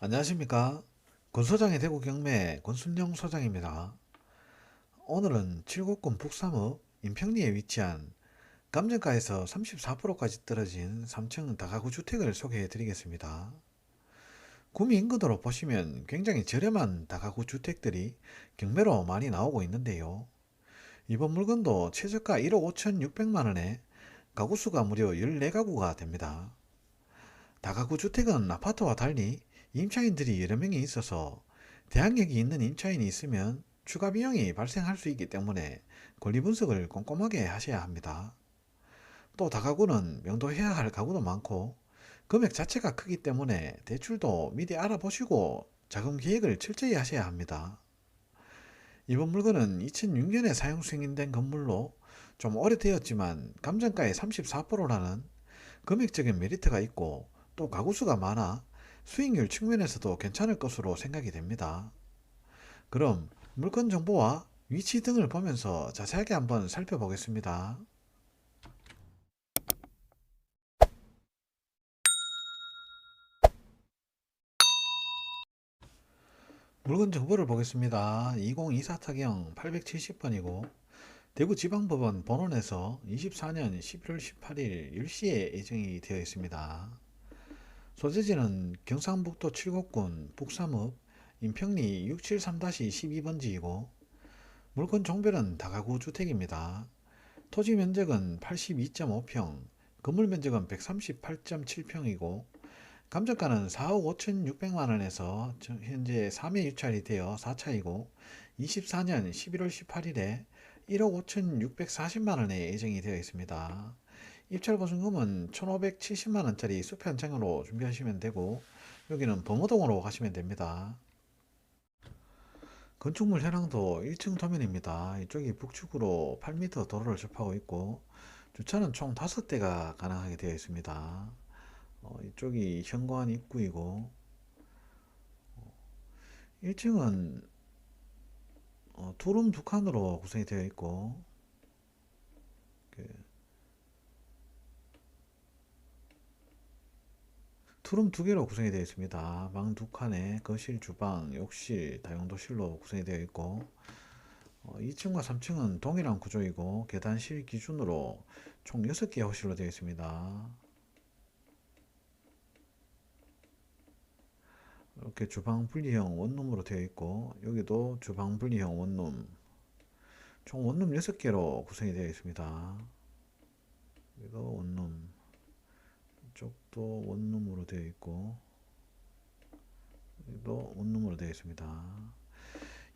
안녕하십니까. 권소장의 대구 경매 권순영 소장입니다. 오늘은 칠곡군 북삼읍 인평리에 위치한 감정가에서 34%까지 떨어진 3층 다가구 주택을 소개해 드리겠습니다. 구미 인근으로 보시면 굉장히 저렴한 다가구 주택들이 경매로 많이 나오고 있는데요. 이번 물건도 최저가 1억 5,600만원에 가구수가 무려 14가구가 됩니다. 다가구 주택은 아파트와 달리 임차인들이 여러 명이 있어서 대항력이 있는 임차인이 있으면 추가 비용이 발생할 수 있기 때문에 권리 분석을 꼼꼼하게 하셔야 합니다. 또 다가구는 명도해야 할 가구도 많고 금액 자체가 크기 때문에 대출도 미리 알아보시고 자금 계획을 철저히 하셔야 합니다. 이번 물건은 2006년에 사용 승인된 건물로 좀 오래되었지만 감정가의 34%라는 금액적인 메리트가 있고 또 가구수가 많아 수익률 측면에서도 괜찮을 것으로 생각이 됩니다. 그럼 물건 정보와 위치 등을 보면서 자세하게 한번 살펴보겠습니다. 물건 정보를 보겠습니다. 2024 타경 870번이고 대구지방법원 본원에서 24년 11월 18일 10시에 예정이 되어 있습니다. 소재지는 경상북도 칠곡군 북삼읍 인평리 673-12번지이고 물건 종별은 다가구 주택입니다. 토지 면적은 82.5평, 건물 면적은 138.7평이고 감정가는 4억 5,600만 원에서 현재 3회 유찰이 되어 4차이고 24년 11월 18일에 1억 5,640만 원에 예정이 되어 있습니다. 입찰 보증금은 1,570만 원짜리 수표 한 장으로 준비하시면 되고 여기는 범어동으로 가시면 됩니다. 건축물 현황도 1층 도면입니다. 이쪽이 북측으로 8m 도로를 접하고 있고 주차는 총 5대가 가능하게 되어 있습니다. 어, 이쪽이 현관 입구이고 1층은 어, 투룸 두 칸으로 구성이 되어 있고 그 투룸 두 개로 구성이 되어 있습니다. 방 두 칸에 거실, 주방, 욕실, 다용도실로 구성이 되어 있고 어, 2층과 3층은 동일한 구조이고 계단실 기준으로 총 6개의 호실로 되어 있습니다. 이렇게 주방 분리형 원룸으로 되어 있고 여기도 주방 분리형 원룸 총 원룸 6개로 구성이 되어 있습니다. 여기도 원룸 이쪽도 원룸으로 되어 있고 여기도 원룸으로 되어 있습니다.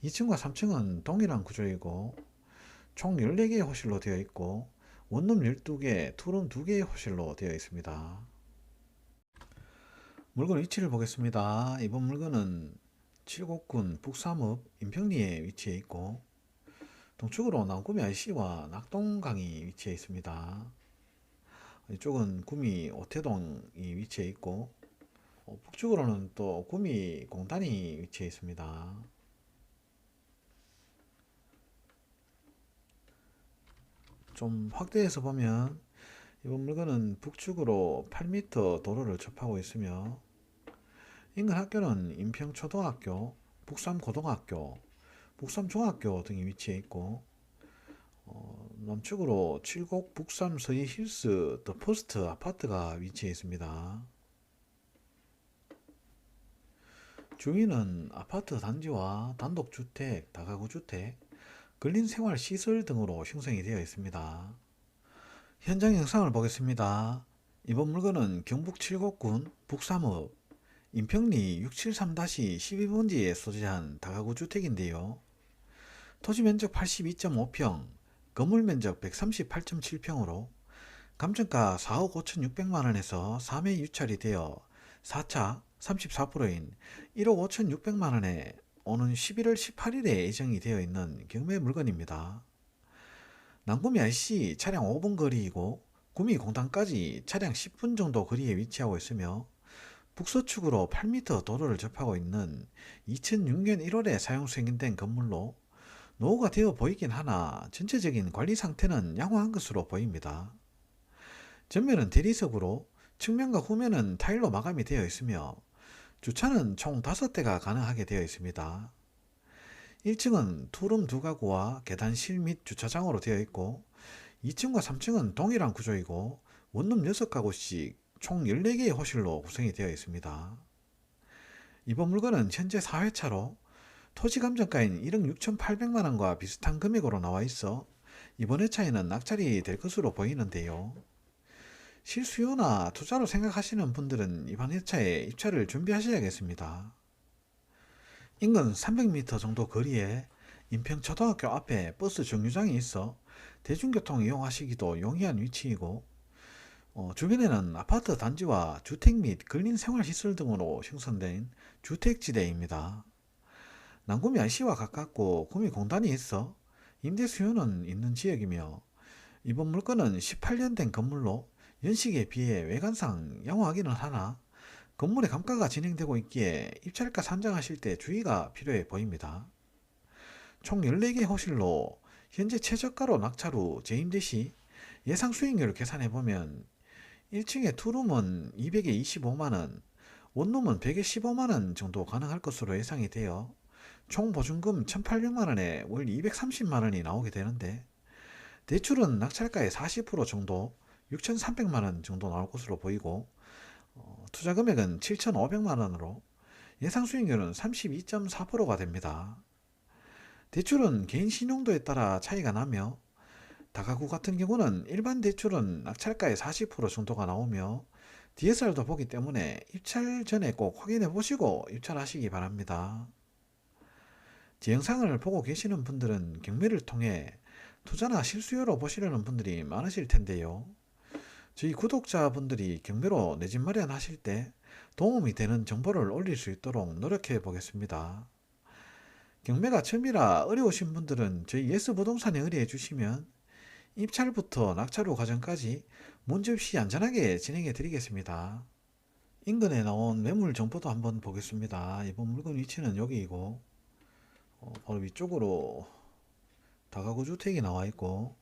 2층과 3층은 동일한 구조이고 총 14개의 호실로 되어 있고 원룸 12개, 투룸 2개의 호실로 되어 있습니다. 물건 위치를 보겠습니다. 이번 물건은 칠곡군 북삼읍 인평리에 위치해 있고 동쪽으로 남구미 IC와 낙동강이 위치해 있습니다. 이쪽은 구미 오태동이 위치해 있고 어, 북쪽으로는 또 구미 공단이 위치해 있습니다. 좀 확대해서 보면 이번 물건은 북측으로 8m 도로를 접하고 있으며 인근 학교는 인평초등학교, 북삼고등학교, 북삼중학교 등이 위치해 있고 어, 남측으로 칠곡 북삼 서희 힐스 더 포스트 아파트가 위치해 있습니다. 주위는 아파트 단지와 단독주택, 다가구주택, 근린생활시설 등으로 형성이 되어 있습니다. 현장 영상을 보겠습니다. 이번 물건은 경북 칠곡군 북삼읍 인평리 673-12번지에 소재한 다가구 주택인데요. 토지 면적 82.5평, 건물 면적 138.7평으로 감정가 4억 5,600만 원에서 3회 유찰이 되어 4차 34%인 1억 5,600만 원에 오는 11월 18일에 예정이 되어 있는 경매 물건입니다. 남구미 IC 차량 5분 거리이고 구미 공단까지 차량 10분 정도 거리에 위치하고 있으며 북서측으로 8m 도로를 접하고 있는 2006년 1월에 사용 승인된 건물로 노후가 되어 보이긴 하나 전체적인 관리 상태는 양호한 것으로 보입니다. 전면은 대리석으로 측면과 후면은 타일로 마감이 되어 있으며 주차는 총 5대가 가능하게 되어 있습니다. 1층은 투룸 두 가구와 계단실 및 주차장으로 되어 있고 2층과 3층은 동일한 구조이고 원룸 6가구씩 총 14개의 호실로 구성이 되어 있습니다. 이번 물건은 현재 4회차로 토지 감정가인 1억 6,800만 원과 비슷한 금액으로 나와 있어 이번 회차에는 낙찰이 될 것으로 보이는데요. 실수요나 투자로 생각하시는 분들은 이번 회차에 입찰을 준비하셔야겠습니다. 인근 300m 정도 거리에 인평초등학교 앞에 버스 정류장이 있어 대중교통 이용하시기도 용이한 위치이고 어, 주변에는 아파트 단지와 주택 및 근린 생활시설 등으로 형성된 주택지대입니다. 남구미 IC와 가깝고 구미 공단이 있어. 임대 수요는 있는 지역이며 이번 물건은 18년 된 건물로 연식에 비해 외관상 양호하기는 하나. 건물의 감가가 진행되고 있기에 입찰가 산정하실 때 주의가 필요해 보입니다. 총 14개 호실로 현재 최저가로 낙찰 후 재임대 시 예상 수익률을 계산해 보면 1층에 투룸은 200에 25만원, 원룸은 100에 15만원 정도 가능할 것으로 예상이 되어 총 보증금 1,800만원에 월 230만원이 나오게 되는데 대출은 낙찰가의 40% 정도 6,300만원 정도 나올 것으로 보이고 어, 투자 금액은 7,500만원으로 예상 수익률은 32.4%가 됩니다. 대출은 개인 신용도에 따라 차이가 나며 다가구 같은 경우는 일반 대출은 낙찰가의 40% 정도가 나오며 DSR도 보기 때문에 입찰 전에 꼭 확인해 보시고 입찰하시기 바랍니다. 제 영상을 보고 계시는 분들은 경매를 통해 투자나 실수요로 보시려는 분들이 많으실 텐데요. 저희 구독자분들이 경매로 내 집 마련하실 때 도움이 되는 정보를 올릴 수 있도록 노력해 보겠습니다. 경매가 처음이라 어려우신 분들은 저희 예스부동산에 의뢰해 주시면 입찰부터 낙찰 후 과정까지 문제없이 안전하게 진행해 드리겠습니다. 인근에 나온 매물 정보도 한번 보겠습니다. 이번 물건 위치는 여기이고 어, 바로 위쪽으로 다가구 주택이 나와 있고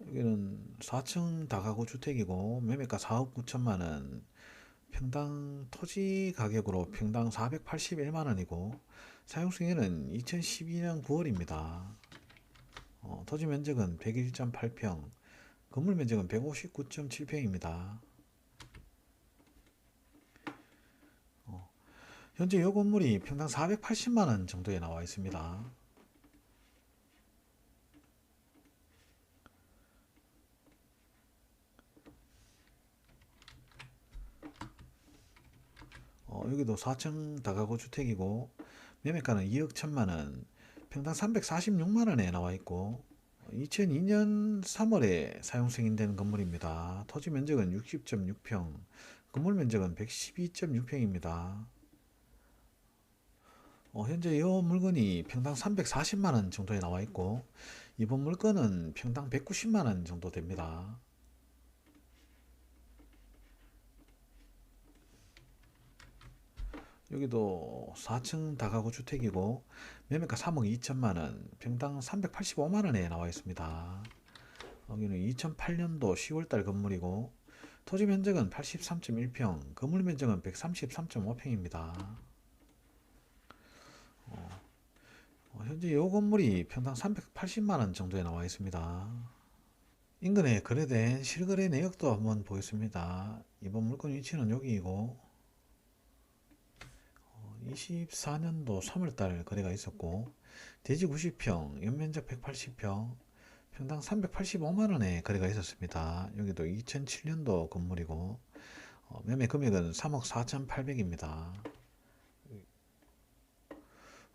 여기는 4층 다가구 주택이고 매매가 4억 9천만원 평당 토지 가격으로 평당 481만원이고 사용승인은 2012년 9월입니다. 어, 토지 면적은 101.8평 건물 면적은 159.7평입니다. 현재 이 건물이 평당 480만원 정도에 나와 있습니다. 어, 여기도 4층 다가구 주택이고 매매가는 2억 1천만원 평당 346만원에 나와 있고 2002년 3월에 사용 승인된 건물입니다. 토지 면적은 60.6평 건물 면적은 112.6평입니다. 어, 현재 이 물건이 평당 340만원 정도에 나와 있고 이번 물건은 평당 190만원 정도 됩니다. 여기도 4층 다가구 주택이고 매매가 3억 2천만원 평당 385만원에 나와 있습니다 여기는 2008년도 10월달 건물이고 토지 면적은 83.1평 건물 면적은 133.5평입니다 어, 어, 현재 이 건물이 평당 380만원 정도에 나와 있습니다 인근에 거래된 실거래 내역도 한번 보겠습니다 이번 물건 위치는 여기이고 24년도 3월달 거래가 있었고 대지 90평, 연면적 180평, 평당 385만원에 거래가 있었습니다. 여기도 2007년도 건물이고 어, 매매 금액은 3억 4,800입니다.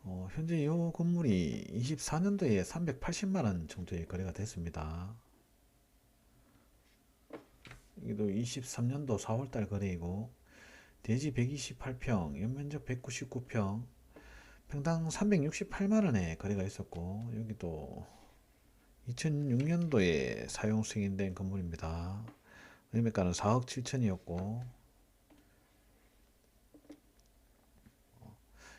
어, 현재 이 건물이 24년도에 380만원 정도의 거래가 됐습니다. 여기도 23년도 4월달 거래이고 대지 128평, 연면적 199평, 평당 368만원에 거래가 있었고 여기도 2006년도에 사용 승인된 건물입니다. 매매가는 4억 7천이었고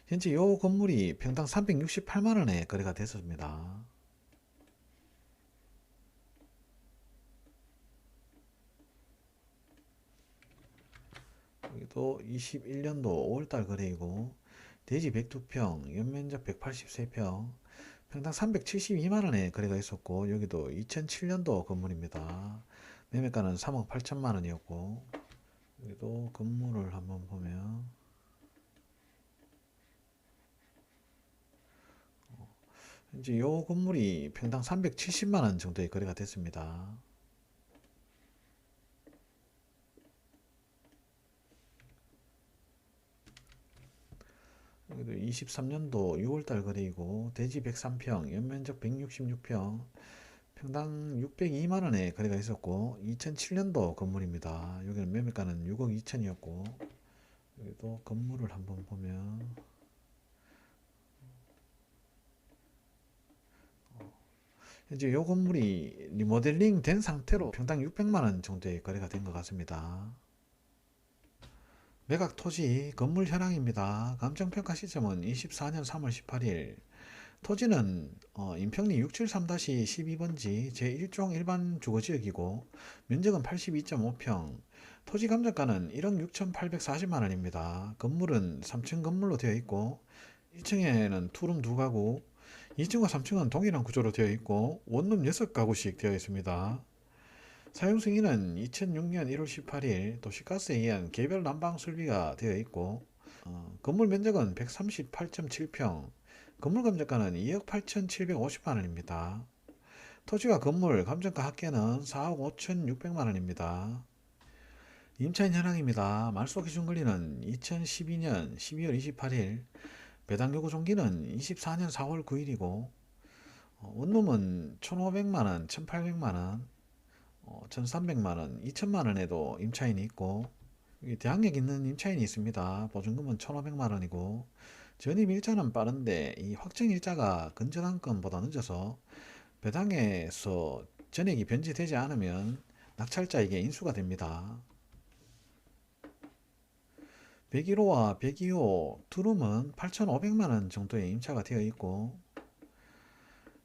현재 이 건물이 평당 368만원에 거래가 됐습니다. 여기도 21년도 5월달 거래이고 대지 102평, 연면적 183평, 평당 372만원에 거래가 있었고 여기도 2007년도 건물입니다. 매매가는 3억 8천만원이었고 여기도 건물을 한번 보면 현재 요 건물이 평당 370만원 정도의 거래가 됐습니다. 여기도 23년도 6월달 거래이고 대지 103평, 연면적 166평, 평당 602만원에 거래가 있었고 2007년도 건물입니다. 여기는 매매가는 6억 2천이었고 여기도 건물을 한번 보면 현재 요 건물이 리모델링 된 상태로 평당 600만원 정도의 거래가 된 것 같습니다. 매각 토지 건물 현황입니다. 감정평가 시점은 24년 3월 18일. 토지는 어, 인평리 673-12번지 제1종 일반 주거지역이고 면적은 82.5평. 토지 감정가는 1억 6,840만원입니다. 건물은 3층 건물로 되어 있고 1층에는 투룸 2가구, 2층과 3층은 동일한 구조로 되어 있고 원룸 6가구씩 되어 있습니다. 사용 승인은 2006년 1월 18일 도시가스에 의한 개별 난방 설비가 되어 있고 어, 건물 면적은 138.7평, 건물 감정가는 2억 8,750만 원입니다. 토지와 건물 감정가 합계는 4억 5,600만 원입니다. 임차인 현황입니다. 말소 기준 권리는 2012년 12월 28일, 배당 요구 종기는 24년 4월 9일이고 원룸은 1,500만 원, 1,800만 원, 1,300만 원, 2천만 원에도 임차인이 있고 대항력 있는 임차인이 있습니다. 보증금은 1,500만 원이고 전입 일자는 빠른데 이 확정 일자가 근저당 건보다 늦어서 배당에서 전액이 변제되지 않으면 낙찰자에게 인수가 됩니다. 101호와 102호 투룸은 8,500만 원 정도의 임차가 되어 있고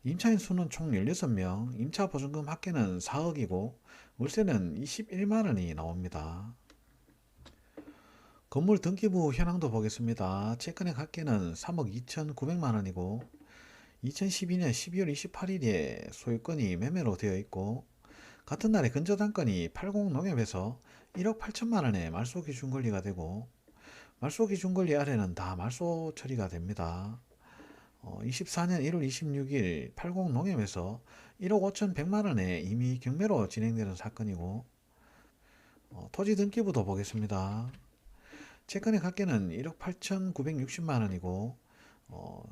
임차인 수는 총 16명, 임차 보증금 합계는 4억이고 월세는 21만 원이 나옵니다. 건물 등기부 현황도 보겠습니다. 채권액 합계는 3억 2,900만 원이고 2012년 12월 28일에 소유권이 매매로 되어 있고 같은 날에 근저당권이 80 농협에서 1억 8천만 원에 말소 기준 권리가 되고 말소 기준 권리 아래는 다 말소 처리가 됩니다. 어, 24년 1월 26일 80 농협에서 1억 5천 100만 원에 이미 경매로 진행되는 사건이고 어, 토지 등기부도 보겠습니다. 채권의 합계는 1억 8천 960만 원이고 어,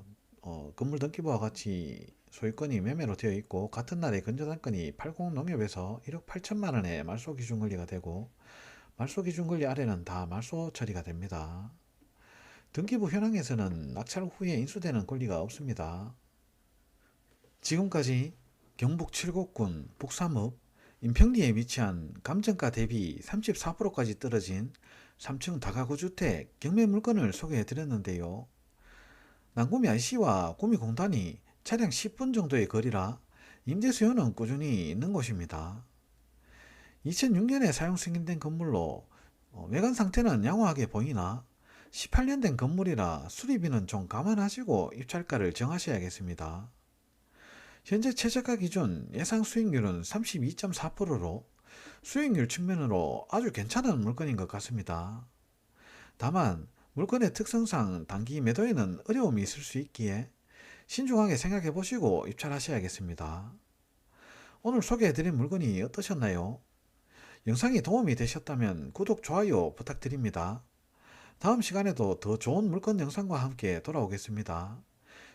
어, 건물 등기부와 같이 소유권이 매매로 되어 있고 같은 날에 근저당권이 80 농협에서 1억 8천만 원에 말소 기준 권리가 되고 말소 기준 권리 아래는 다 말소 처리가 됩니다. 등기부 현황에서는 낙찰 후에 인수되는 권리가 없습니다. 지금까지 경북 칠곡군 북삼읍 인평리에 위치한 감정가 대비 34%까지 떨어진 3층 다가구 주택 경매 물건을 소개해 드렸는데요. 난구미 IC와 구미 공단이 차량 10분 정도의 거리라 임대 수요는 꾸준히 있는 곳입니다. 2006년에 사용 승인된 건물로 어, 외관 상태는 양호하게 보이나 18년 된 건물이라 수리비는 좀 감안하시고 입찰가를 정하셔야겠습니다. 현재 최저가 기준 예상 수익률은 32.4%로 수익률 측면으로 아주 괜찮은 물건인 것 같습니다. 다만 물건의 특성상 단기 매도에는 어려움이 있을 수 있기에 신중하게 생각해 보시고 입찰하셔야겠습니다. 오늘 소개해드린 물건이 어떠셨나요? 영상이 도움이 되셨다면 구독, 좋아요 부탁드립니다. 다음 시간에도 더 좋은 물건 영상과 함께 돌아오겠습니다.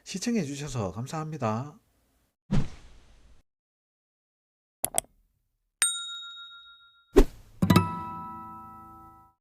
시청해 주셔서 감사합니다.